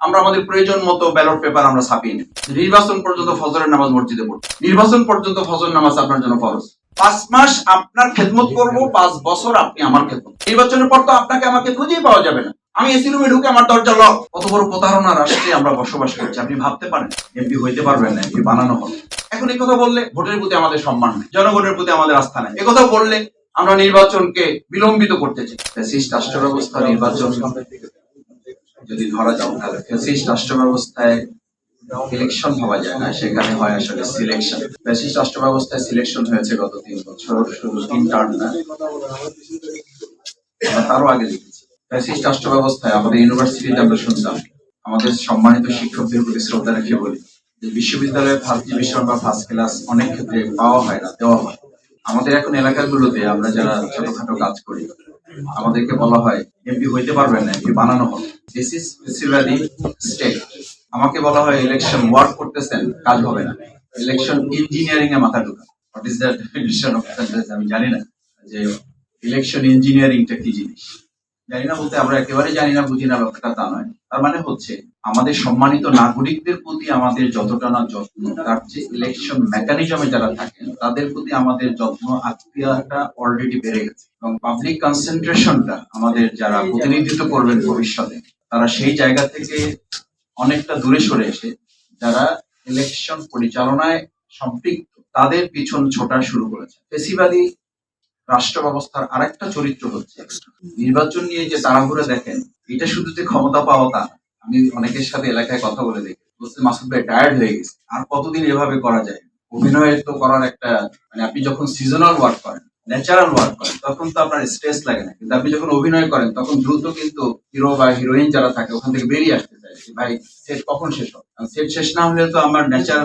আমরা আমাদের প্রয়োজন মতো ব্যালট পেপার আমরা ছাপিয়ে নিই নির্বাচন পর্যন্ত ফজরের নামাজ মসজিদে পড়ি নির্বাচন পর্যন্ত ফজর নামাজ আপনার জন্য ফরজ। পাঁচ মাস আপনার খেদমত করব, পাঁচ বছর আপনি আমার খেদমত। নির্বাচনের পর তো আপনাকে আমাকে খুঁজেই পাওয়া যাবে না। আমি এসি রুমে ঢুকে আমার দরজা লক কত বড় প্রতারণা রাষ্ট্রে আমরা বসবাস করছি, আপনি ভাবতে পারেন এমপি হইতে পারবেন না এমপি বানানো হবে। এখন এই কথা বললে ভোটের প্রতি আমাদের সম্মান নেই, জনগণের প্রতি আমাদের আস্থা নেই। কথা বললে আমরা নির্বাচনকে বিলম্বিত করতে চাই। রাষ্ট্র ব্যবস্থা নির্বাচন। যদি ধরা যাও তাহলে ফ্যাসিস্ট রাষ্ট্র ব্যবস্থায় ইলেকশন ভাবা যায় না, সেখানে হয় আসলে সিলেকশন ফ্যাসিস্ট রাষ্ট্র ব্যবস্থায় সিলেকশন হয়েছে গত তিন বছর, শুধু তিন টার্ম না। তারও আগে দেখেছি। ফ্যাসিস্ট রাষ্ট্র ব্যবস্থায় আমাদের ইউনিভার্সিটিতে আমরা শুনতাম, আমাদের সম্মানিত শিক্ষকদের প্রতি শ্রদ্ধা রেখে বলি যে বিশ্ববিদ্যালয়ে ফার্স্ট ডিভিশন বা ফার্স্ট ক্লাস অনেক ক্ষেত্রে পাওয়া হয় না, দেওয়া হয়। আমাদের এখন এলাকাগুলোতে আমরা যারা ছোটখাটো কাজ করি আমাদেরকে বলা হয়, এমপি হইতে পারবেন না, এমপি বানানো হবে। দিস ইজ বেসিক্যালি স্টেট আমাকে বলা হয় ইলেকশন ওয়ার্ক করতেছেন, কাজ হবে না। ইলেকশন ইঞ্জিনিয়ারিং এ মাথা ঢুকা what is the definition of আমি জানি না যে ইলেকশন ইঞ্জিনিয়ারিংটা কি জিনিস। জানি না বলতে আমরা একেবারে জানি না, বুঝি না, ব্যাপারটা তা নয়। তার মানে হচ্ছে, আমাদের সম্মানিত নাগরিকদের প্রতি আমাদের যতটা না যত্ন, তার চেয়ে ইলেকশন মেকানিজমে যারা থাকেন, তাদের প্রতি আমাদের যত্ন, আত্মীয়তা অলরেডি বেড়ে গেছে। এবং পাবলিক কনসেন্ট্রেশনটা আমাদের যারা প্রতিনিধিত্ব করবেন ভবিষ্যতে, তারা সেই জায়গা থেকে অনেকটা দূরে সরে এসে, যারা ইলেকশন পরিচালনায় সম্পৃক্ত, তাদের পিছন ছোটা শুরু করেছে। পেশিবাদী রাষ্ট্র ব্যবস্থার আরেকটা চরিত্র হচ্ছে নির্বাচন নিয়ে যে তাড়াহুড়ো দেখেন, এটা শুধু যে ক্ষমতা পাওয়া তা, আমি অনেকের সাথে এলাকায় কথা বলে দেখি। বলছে, মাসুদ ভাই টায়ার্ড হয়ে গেছে। আর কতদিন এভাবে করা যায়? অভিনয় তো করার একটা মানে আপনি যখন সিজনাল ওয়ার্ক করেন ন্যাচারাল ওয়ার্ক করেন, তখন তো আপনার স্ট্রেস লাগে না। কিন্তু আপনি যখন অভিনয় করেন, তখন দ্রুত কিন্তু হিরো বা হিরোইন যারা থাকে, ওখান থেকে বেরিয়ে আসতে চায় ভাই সেট কখন শেষ হবে? সেট শেষ না হলে তো আমার ন্যাচার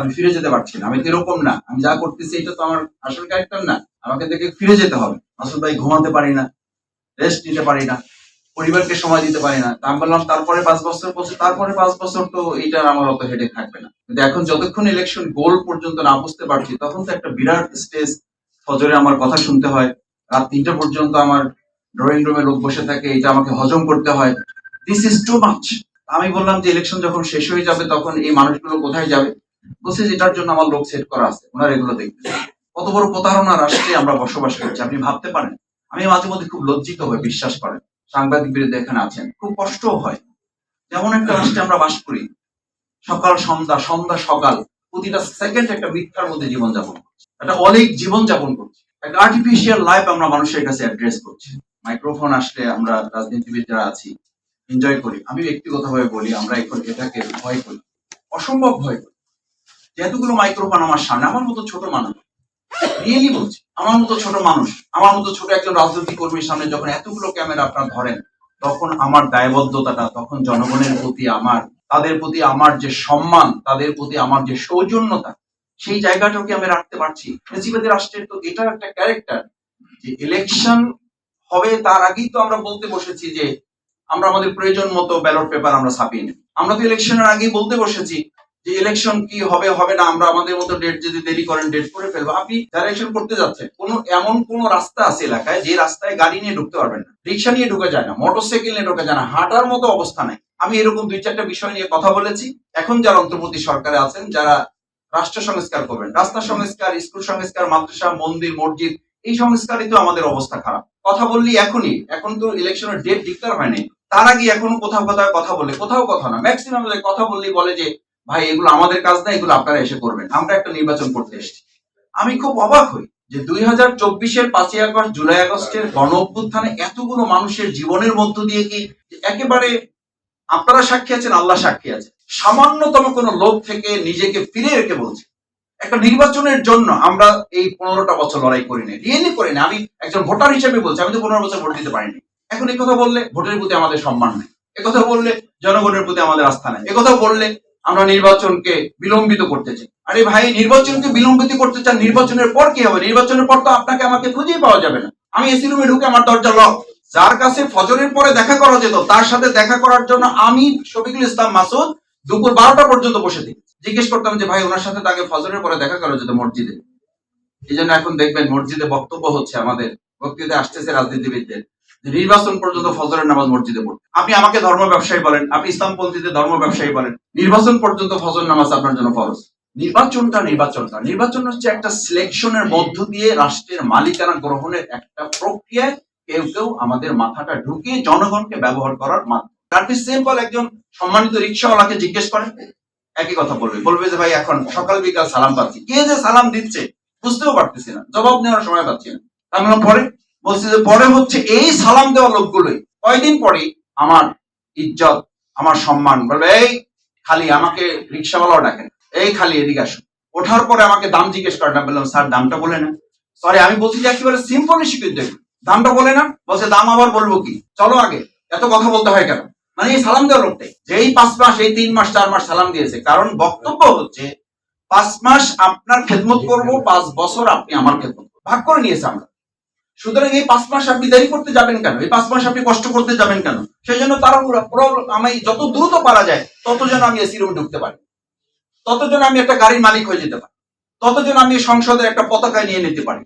আমি ফিরে যেতে পারছি না। আমি তো এরকম না? আমি যা করতেছি, এটা তো আমার আসল ক্যারেক্টার না। আমাকে দেখে ফিরে যেতে হবে। মাসুদ ভাই ঘুমাতে পারি না রেস্ট নিতে পারি না, পরিবারকে সময় দিতে পারি না। আমি বললাম, তারপরে পাঁচ বছর পর তারপরে পাঁচ বছর তো এইটা আমার অত হেডেক থাকবে না। কিন্তু এখন যতক্ষণ ইলেকশন গোল পর্যন্ত না বুঝতে পারছি, তখন তো একটা বিরাট স্টেজ ফজরে আমার কথা শুনতে হয়। রাত তিনটা পর্যন্ত আমার ড্রয়িং রুমে লোক বসে থাকে এটা আমাকে হজম করতে হয়। দিস ইজ টু মাচ আমি বললাম যে ইলেকশন যখন শেষ হয়ে যাবে, তখন এই মানুষগুলো কোথায় যাবে? বলছে যে এটার জন্য আমার লোক সেট করা আছে, ওনারা এগুলো দেখবে কত বড় প্রতারণা রাষ্ট্রে আমরা বসবাস করছি, আপনি ভাবতে পারেন। আমি মাঝে মধ্যে খুব লজ্জিত হয়ে বিশ্বাস করেন। সাংবাদিক বিরুদ্ধে এখানে আছেন, খুব কষ্টও হয়। যেমন একটা রাষ্ট্রে আমরা বাস করি, সকাল, সন্ধ্যা সন্ধ্যা, সকাল, প্রতিটা সেকেন্ড একটা মিথ্যার মধ্যে জীবনযাপন করছি। একটা অলিক জীবনযাপন করছি। একটা আর্টিফিশিয়াল লাইফ আমরা মানুষের কাছে অ্যাড্রেস করছি। মাইক্রোফোন আসলে আমরা রাজনীতিবিদ যারা আছি এনজয় করি। আমি ব্যক্তিগতভাবে বলি, আমরা এখন এটাকে ভয় করি। অসম্ভব ভয় করি। এতগুলো মাইক্রোফোন আমার সামনে, আমার মতো ছোট মানুষ। রিয়েলি বলছি, আমার মতো ছোট মানুষ, আমার মতো ছোট একজন রাজনৈতিক কর্মীর সামনে যখন এতগুলো ক্যামেরা আপনারা ধরেন, তখন আমার দায়বদ্ধতাটা, তখন জনগণের প্রতি আমার, তাদের প্রতি আমার যে সম্মান, তাদের প্রতি আমার যে সৌজন্যতা, সেই জায়গাটাকে আমি রাখতে পারছি? প্রেসিবাদী রাষ্ট্রের তো এটা একটা ক্যারেক্টার যে ইলেকশন হবে তার আগেই তো আমরা বলতে বসেছি যে, আমরা আমাদের প্রয়োজন মতো ব্যালট পেপার আমরা ছাপিয়ে নেব। আমরা তো ইলেকশনের আগেই বলতে বসেছি যে ইলেকশন কি হবে হবে না, আমরা আমাদের মতো ডেট যদি দেরি করেন ডেট করে ফেলব। আপনি যারা ইলেকশন করতে যাচ্ছেন, কোন, এমন কোন রাস্তা আছে এলাকায় যে রাস্তায় গাড়ি নিয়ে ঢুকতে পারবেন না? রিক্সা নিয়ে ঢুকে যায় না মোটরসাইকেল নিয়ে ঢুকে যায় না, হাঁটার মতো অবস্থা নাই। আমি এরকম দুই চারটা বিষয় নিয়ে কথা বলেছি। এখন যারা অন্তর্বর্তী সরকারে আছেন, যারা রাষ্ট্র সংস্কার করবেন, রাস্তা সংস্কার, স্কুল সংস্কার, মাদ্রাসা, মন্দির, মসজিদ, এই সংস্কারই তো আমাদের অবস্থা খারাপ। কথা বললি এখনই, এখন তো ইলেকশনের ডেট ডিক্লেয়ার হয়নি। তার আগে এখনও কোথাও কোথাও কথা বলে, কোথাও কথা না। ম্যাক্সিমাম কথা বললেই বলে যে ভাই, এগুলো আমাদের কাজ না, এগুলো আপনারা এসে করবেন। আমরা একটা নির্বাচন করতে এসেছি। আমি খুব অবাক হই যে দুই হাজার চব্বিশের পাঁচই আগস্ট, জুলাই আগস্টের গণ অভ্যুত্থানে এতগুলো মানুষের জীবনের মধ্য দিয়ে কি একেবারে আপনারা সাক্ষী আছেন, আল্লাহ সাক্ষী আছে সামান্যতম কোনো লোক থেকে নিজেকে ফিরে রেখে বলছে। একটা নির্বাচনের জন্য আমরা এই পনেরোটা বছর লড়াই করিনি রিয়েলি করিনি আমি একজন ভোটার হিসেবে বলছি, আমি তো পনেরো বছর ভোট দিতে পারিনি। এখন এই কথা বললে ভোটের প্রতি আমাদের সম্মান নেই। একথা বললে জনগণের প্রতি আমাদের আস্থা নেই। কথা বললে আমরা নির্বাচনকে বিলম্বিত করতে চাই। আরে ভাই, নির্বাচনকে বিলম্বিত করতে চান, নির্বাচনের পর কি হবে? নির্বাচনের পর তো আপনাকে আমাকে খুঁজেই পাওয়া যাবে না। আমি এসি রুমে ঢুকে আমার দরজা লক যার কাছে ফজরের পরে দেখা করা যেত, তার সাথে দেখা করার জন্য আমি শফিকুল ইসলাম মাসুদ দুপুর বারোটা পর্যন্ত বসে থাকি। জিজ্ঞেস করতাম যে, ভাই, ওনার সাথে তাকে ফজরের পরে দেখা করা যেত মসজিদে? এই জন্য এখন দেখবেন মসজিদে বক্তব্য হচ্ছে আমাদের। বক্তৃতা আসতেছে রাজনীতিবিদদের। নির্বাচন পর্যন্ত ফজরের নামাজ মসজিদে পড়তে। আপনি আমাকে ধর্ম ব্যবসায়ী বলেন, আপনি ইসলামপন্থীদের ধর্ম ব্যবসায়ী বলেন, নির্বাচন পর্যন্ত ফজর নামাজ আপনার জন্য ফরজ। নির্বাচনটা নির্বাচনটা। নির্বাচন হচ্ছে একটা সিলেকশনের মধ্য দিয়ে রাষ্ট্রের মালিকানা গ্রহণের একটা প্রক্রিয়ায় কেউ কেউ আমাদের মাথাটা ঢুকিয়ে জনগণকে ব্যবহার করার মাধ্যম। সিম্পল একজন সম্মানিত রিক্সাওয়ালাকে জিজ্ঞেস করেন একই কথা বলবে। বলবে যে, ভাই, এখন সকাল বিকাল সালাম পাচ্ছি। কে যে সালাম দিচ্ছে বুঝতেও পারতেছি না, জবাব নেওয়ার সময় পাচ্ছি না। আমি পরে যে, পরে হচ্ছে এই সালাম দেওয়া লোকগুলোই। কয়দিন পরে? আমার ইজ্জত, আমার সম্মান। বলবে, এই খালি আমাকে রিক্সাওয়ালাও ডাকেন এই খালি এদিকে আসুন ওঠার পরে আমাকে দাম জিজ্ঞেস করেন আমি বললাম, স্যার, দামটা বলে না। সরি আমি বলছি যে, একেবারে সিম্পল শিখে দেখুন দামটা বলে না, বলছে, দাম আবার বলব কি? চলো আগে, এত কথা বলতে হয় কেন? মানে এই সালাম দেওয়া লোকটাই যে এই পাঁচ মাস, এই তিন মাস, চার মাস সালাম দিয়েছে। কারণ বক্তব্য হচ্ছে, পাঁচ মাস আপনার খেদমত করব, পাঁচ বছর আপনি আমার খেদমত। ভাগ করে নিয়েছে আমরা। সুতরাং এই পাঁচ মাস আপনি দেরি করতে যাবেন কেন? এই পাঁচ মাস আপনি কষ্ট করতে যাবেন কেন? সেই জন্য তারা প্রবলেম আমি যত দ্রুত পারা যায়, তত যেন আমি এসি রুমে ঢুকতে পারি। তত যেন আমি একটা গাড়ির মালিক হয়ে যেতে পারি। তত যেন আমি সংসদের একটা পতাকা নিয়ে নিতে পারি।